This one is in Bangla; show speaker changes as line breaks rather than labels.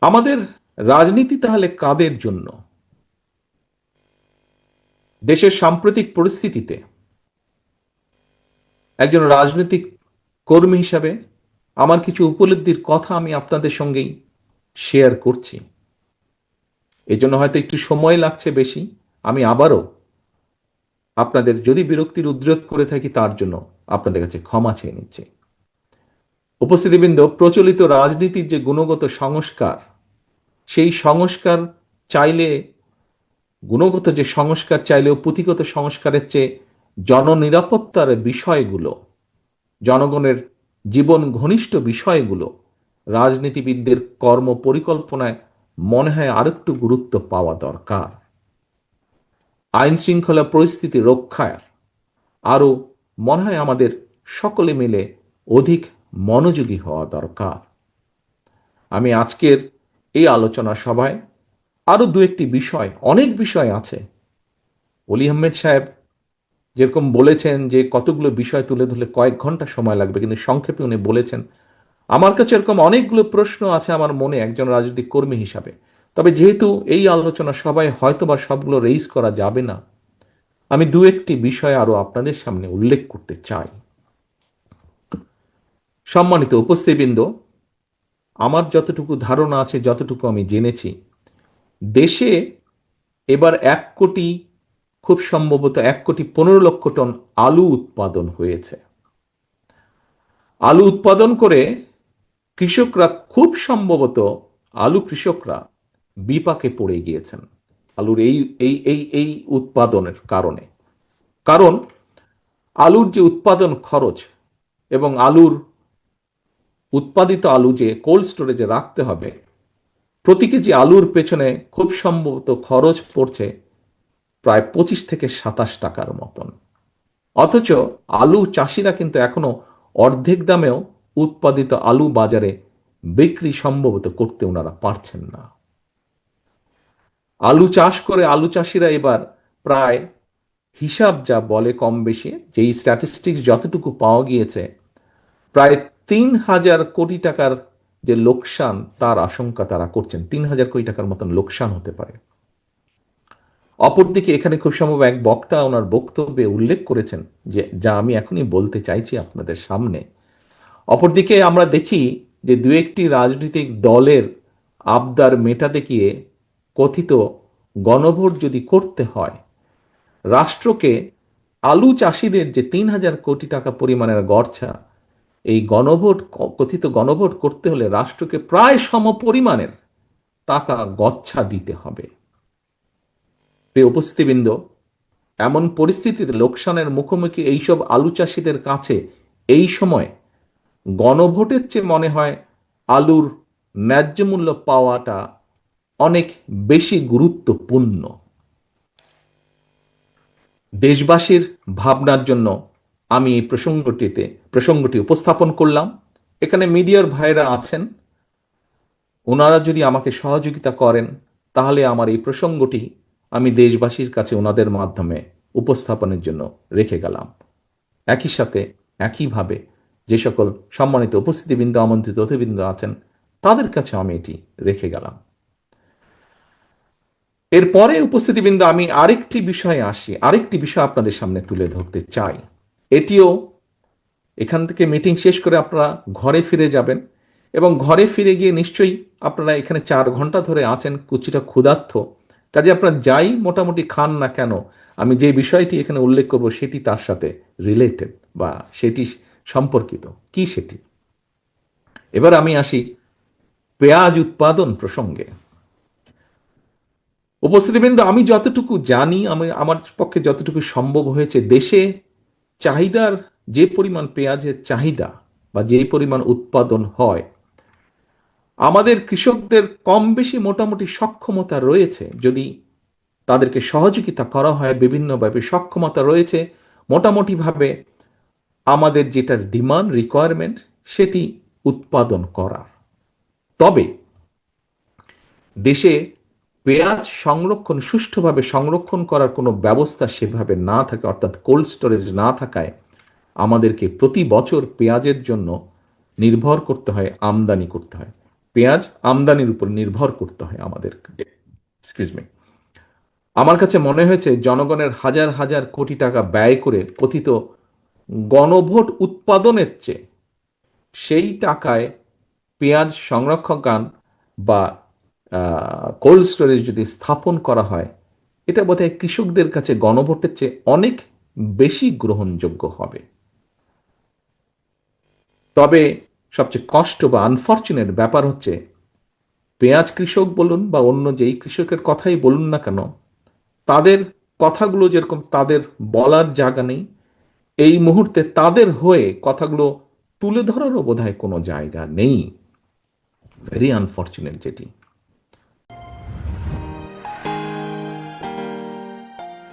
আমাদের রাজনীতি তাহলে কাদের জন্য? দেশের সাম্প্রতিক পরিস্থিতিতে একজন রাজনৈতিক কর্মী হিসাবে আমার কিছু উপলব্ধির কথা আমি আপনাদের সঙ্গেই শেয়ার করছি। এজন্য হয়তো একটু সময় লাগছে বেশি, আমি আবারও আপনাদের যদি বিরক্তির উদ্রেক করে থাকি তার জন্য আপনাদের কাছে ক্ষমা চেয়ে নিচ্ছি। উপস্থিতিবৃন্দ, প্রচলিত রাজনীতির যে গুণগত সংস্কার, সেই সংস্কার চাইলে, গুণগত যে সংস্কার চাইলেও পুঁথিগত সংস্কারের চেয়ে জননিরাপত্তার বিষয়গুলো, জনগণের জীবন ঘনিষ্ঠ বিষয়গুলো রাজনীতিবিদদের কর্ম পরিকল্পনায় মনে হয় আরেকটু গুরুত্ব পাওয়া দরকার। আইন শৃঙ্খলা পরিস্থিতি রক্ষায় আরও মনে হয় আমাদের সকলে মিলে অধিক মনোযোগী হওয়া দরকার। আমি আজকের এই আলোচনা সভায় আরও দু একটি বিষয়, অনেক বিষয় আছে। অলি আহমেদ সাহেব যেরকম বলেছেন যে কতগুলো বিষয় তুলে ধরলে কয়েক ঘণ্টা সময় লাগবে, কিন্তু সংক্ষেপে উনি বলেছেন, আমার কাছে এরকম অনেকগুলো প্রশ্ন আছে আমার মনে একজন রাজনৈতিক কর্মী হিসাবে। তবে যেহেতু এই আলোচনা সবাই হয়তো বা সবগুলো রেইজ করা যাবে না, আমি দু একটি বিষয় আরও আপনাদের সামনে উল্লেখ করতে চাই। সম্মানিত উপস্থিতবৃন্দ, আমার যতটুকু ধারণা আছে, যতটুকু আমি জেনেছি, দেশে এবার এক কোটি, খুব সম্ভবত এক কোটি পনেরো লক্ষ টন আলু উৎপাদন হয়েছে। আলু উৎপাদন করে কৃষকরা, খুব সম্ভবত আলু কৃষকরা বিপাকে পড়ে গিয়েছেন আলুর এই এই এই এই উৎপাদনের কারণে। কারণ আলুর যে উৎপাদন খরচ এবং আলুর উৎপাদিত আলু যে কোল্ড স্টোরেজে রাখতে হবে, প্রতি কেজি আলুর পেছনে খুব সম্ভবত খরচ পড়ছে প্রায় পঁচিশ থেকে সাতাশ টাকার মতন। অথচ আলু চাষিরা কিন্তু এখনও অর্ধেক দামেও উৎপাদিত আলু বাজারে বিক্রি সম্ভবত করতে ওনারা পারছেন না। আলু চাষ করে আলু চাষিরা এবার প্রায় হিসাব যা বলে কম বেশি, যেই স্ট্যাটিস্টিক্স যতটুকু পাওয়া গিয়েছে, প্রায় তিন হাজার কোটি টাকার যে লোকসান, তার আশঙ্কা তারা করছেন। তিন হাজার কোটি টাকার মতন লোকসান হতে পারে। অপরদিকে এখানে খুব সম্ভব এক বক্তা ওনার বক্তব্যে উল্লেখ করেছেন যে, যা আমি এখনই বলতে চাইছি আপনাদের সামনে। অপরদিকে আমরা দেখি যে, দু একটি রাজনৈতিক দলের আবদার মেটাতে গিয়ে কথিত গণভোট যদি করতে হয়, রাষ্ট্রকে আলু চাষিদের যে তিন হাজার কোটি টাকা পরিমাণের গড়ছা এই গণভোট কথিত গণভোট করতে হলে রাষ্ট্রকে প্রায় সম পরিমাণের টাকা গচ্ছা দিতে হবে। উপস্থিতিবৃন্দ, এমন পরিস্থিতিতে লোকসানের মুখোমুখি এইসব আলু চাষিদের কাছে এই সময় গণভোটের চেয়ে মনে হয় আলুর ন্যায্য মূল্য পাওয়াটা অনেক বেশি গুরুত্বপূর্ণ। দেশবাসীর ভাবনার জন্য আমি এই প্রসঙ্গটিতে, প্রসঙ্গটি উপস্থাপন করলাম। এখানে মিডিয়ার ভাইরা আছেন। ওনারা যদি আমাকে সহযোগিতা করেন, তাহলে আমার এই প্রসঙ্গটি আমি দেশবাসীর কাছে ওনাদের মাধ্যমে উপস্থাপনের জন্য রেখে গেলাম। একই সাথে, একইভাবে যে সকল সম্মানিত উপস্থিতিবৃন্দ, আমন্ত্রিত অতিবৃন্দ আছেন, তাদের কাছে আমি এটি রেখে গেলাম। এরপরে উপস্থিতিবৃন্দ, আমি আরেকটি বিষয়ে আসি, আরেকটি বিষয় আপনাদের সামনে তুলে ধরতে চাই। এটিও এখান থেকে মিটিং শেষ করে আপনারা ঘরে ফিরে যাবেন এবং ঘরে ফিরে গিয়ে নিশ্চয়ই আপনারা এখানে চার ঘণ্টা ধরে আছেন কুচিটা ক্ষুধার্থ কাজে আপনারা যাই মোটামুটি খান না কেন, আমি যে বিষয়টি এখানে উল্লেখ করব সেটি তার সাথে রিলেটেড বা সেটি সম্পর্কিত। কি সেটি? এবার আমি আসি পেঁয়াজ উৎপাদন প্রসঙ্গে। উপস্থিতিবৃন্দ, আমি যতটুকু জানি, আমি আমার পক্ষে যতটুকু সম্ভব হয়েছে দেশে চাহিদার যে পরিমাণ পেঁয়াজের চাহিদা বা যে পরিমাণ উৎপাদন হয়, আমাদের কৃষকদের কম বেশি মোটামুটি সক্ষমতা রয়েছে। যদি তাদেরকে সহযোগিতা করা হয়, বিভিন্নভাবে সক্ষমতা রয়েছে, মোটামুটিভাবে আমাদের যেটার ডিমান্ড রিকোয়ারমেন্ট সেটি উৎপাদন করার। তবে দেশে পেঁয়াজ সংরক্ষণ, সুষ্ঠুভাবে সংরক্ষণ করার কোনো ব্যবস্থা সেভাবে না থাকে, অর্থাৎ কোল্ড স্টোরেজ না থাকায় আমাদেরকে প্রতি বছর পেঁয়াজের জন্য নির্ভর করতে হয়, আমদানি করতে হয়। পেঁয়াজ আমদানির উপর নির্ভর করতে হয় আমাদের এক্সকিউজ আমার কাছে মনে হয়েছে জনগণের হাজার হাজার কোটি টাকা ব্যয় করে কথিত গণভোট উৎপাদনের চেয়ে সেই টাকায় পেঁয়াজ সংরক্ষকান বা কোল্ড স্টোরেজ যদি স্থাপন করা হয়, এটা বোধহয় কৃষকদের কাছে গণভোটের চেয়ে অনেক বেশি গ্রহণযোগ্য হবে। তবে সবচেয়ে কষ্ট বা আনফর্চুনেট ব্যাপার হচ্ছে, পেঁয়াজ কৃষক বলুন বা অন্য যেই কৃষকের কথাই বলুন না কেন, তাদের কথাগুলো যেরকম তাদের বলার জায়গা নেই, এই মুহূর্তে তাদের হয়ে কথাগুলো তুলে ধরারও বোধহয় কোনো জায়গা নেই। ভেরি আনফর্চুনেট যেটি।